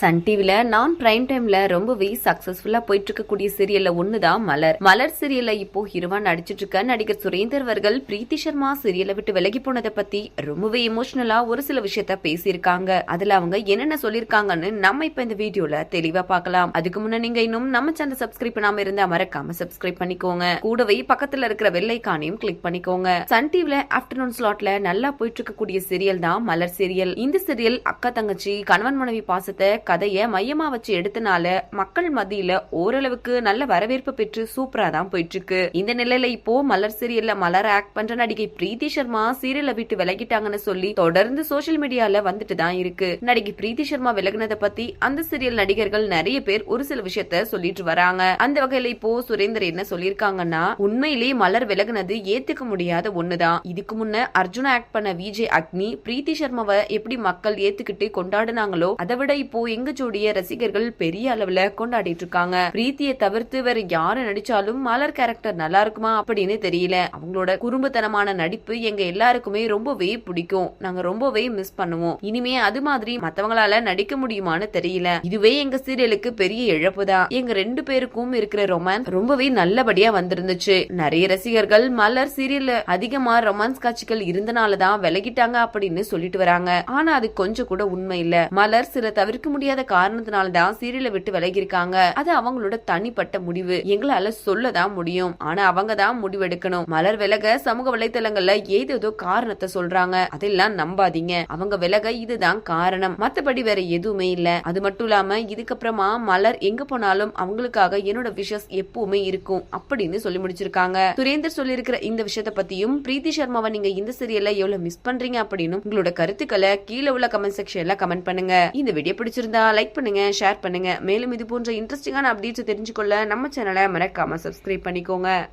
Sun டிவில நான் prime டைம்ல ரொம்பவே சக்சஸ்ஃபுல்லா போயிட்டு இருக்கக்கூடிய சீரியல்ல ஒண்ணுதான் மலர். மலர் சீரியல்ல இப்போ ஹீரோவா நடிச்சிட்டு இருக்க நடிகர் சுரேந்தர் அவர்கள் பிரீத்தி சர்மா சீரியலை விட்டு விலகி போனதை பத்தி ரொம்பவே எமோஷனலா ஒரு சில விஷயத்த பேசியிருக்காங்க. அதுல அவங்க என்னென்ன சொல்லிருக்காங்கன்னு நம்ம இப்ப இந்த வீடியோல தெளிவா பார்க்கலாம். அதுக்கு முன்ன நீங்க இன்னும் நம்ம சேனல் சப்ஸ்கிரைப் பண்ணாம இருந்தா மறக்காம சப்ஸ்கிரைப் பண்ணிக்கோங்க. கூடவே பக்கத்துல இருக்கிற வெள்ளைக்கானையும் கிளிக் பண்ணிக்கோங்க. சன் டிவில ஆஃப்டர்நூன் ஸ்லாட்ல நல்லா போயிட்டு இருக்கக்கூடிய சீரியல் தான் மலர் சீரியல் இந்த சீரியல் அக்கா தங்கச்சி கணவன் மனைவி பாசத்தை கதையை மையமா வச்சு எடுத்தனால மக்கள் மத்தியில ஓரளவுக்கு நல்ல வரவேற்பு பெற்று சூப்பரா தான் போயிட்டு இருக்கு இந்த நிலையில இப்போ மலர் சீரியல்ல மலர் ஆக்ட் பண்ற நடிகை பிரீத்தி சர்மா சீரியலை விட்டு விலகிட்டாங்கன்னு சொல்லி தொடர்ந்து சோஷியல் மீடியால வந்துட்டு தான் இருக்கு. நடிகை பிரீத்தி சர்மா விலகினதை பத்தி அந்த சீரியல் நடிகர்கள் நிறைய பேர் ஒரு சில விஷயத்த சொல்லிட்டு வராங்க. அந்த வகையில இப்போ சுரேந்தர் என்ன சொல்லிருக்காங்கன்னா உண்மையிலேயே மலர் விலகுனது ஏத்துக்க முடியாத ஒண்ணுதான். இதுக்கு முன்ன அர்ஜுனா ஆக்ட் பண்ண விஜய் அக்னி பிரீத்தி சர்மாவை எப்படி மக்கள் ஏத்துக்கிட்டு கொண்டாடுனாங்களோ அதை விட இப்போ எங்க ரசிகர்கள் பெரிய அளவுல கொண்டாடிட்டு இருக்காங்க. பிரீத்தியை தவிர்த்து வேற யாரு நடிச்சாலும் மலர் கேரக்டர் நல்லா இருக்குமா அப்படின்னு தெரியல. அவங்களோட குறும்புத்தனமான நடிப்பு எங்க எல்லாருக்குமே ரொம்பவே பிடிக்கும். நாங்க ரொம்பவே மிஸ் பண்ணுவோம். இனிமே அது மாதிரி மத்தவங்களால நடிக்க முடியுமான்னு தெரியல. இதுவே எங்க சீரியலுக்கு பெரிய இழப்பு தான். எங்க ரெண்டு பேருக்கும் இருக்கிற ரொமான்ஸ் ரொம்பவே நல்லபடியா வந்திருந்துச்சு. நிறைய ரசிகர்கள் மலர் சீரியல்ல அதிகமா ரொமான்ஸ் காட்சிகள் இருந்தனாலதான் விலகிட்டாங்க அப்படின்னு சொல்லிட்டு வராங்க. ஆனா அது கொஞ்சம் கூட உண்மை இல்ல. மலர் சில தவிர்க்க முடியாத காரணத்தினாலதான் சீரியலை விட்டு விலகி இருக்காங்க அது அவங்களோட தனிப்பட்ட முடிவு. எங்களால சொல்லதான் முடியும். ஆனா அவங்க தான் முடிவெடுக்கணும். மலர் விலக சமூக வலைத்தளங்கள்ல ஏதேதோ காரணத்தை சொல்றாங்க. அதெல்லாம் நம்பாதீங்க. அவங்க விலக இதுதான் காரணம். மத்தபடி வேற எதுவுமே இல்ல. அது மட்டும் இல்லாம இதுக்கப்புறமா மலர் எங்க போனாலும் அவங்களுக்காக என்னோட விஷஸ் எப்பவுமே இருக்கும். அப்படின்னு சொல்லி முடிச்சிருக்காங்க. சுரேந்தர் சொல்லியிருக்கிற இந்த விஷயத்த பத்தியும் பிரீத்தி சர்மாவை நீங்க இந்த சீரியல்ல எவ்வளவு மிஸ் பண்றீங்க அப்படின்னு உங்களோட கருத்துக்களை கீழே உள்ள கமெண்ட் செக்ஷன்ல கமெண்ட் பண்ணுங்க. இந்த வீடியோ பிடிச்சிருந்தா லைக் பண்ணுங்க ஷேர் பண்ணுங்க. மேலும் இது போன்ற இன்ட்ரெஸ்டிங்கான அப்டேட்ஸ் தெரிஞ்சுக்கொள்ள நம்ம சேனலை மறக்காம சப்ஸ்கிரைப் பண்ணிக்கோங்க.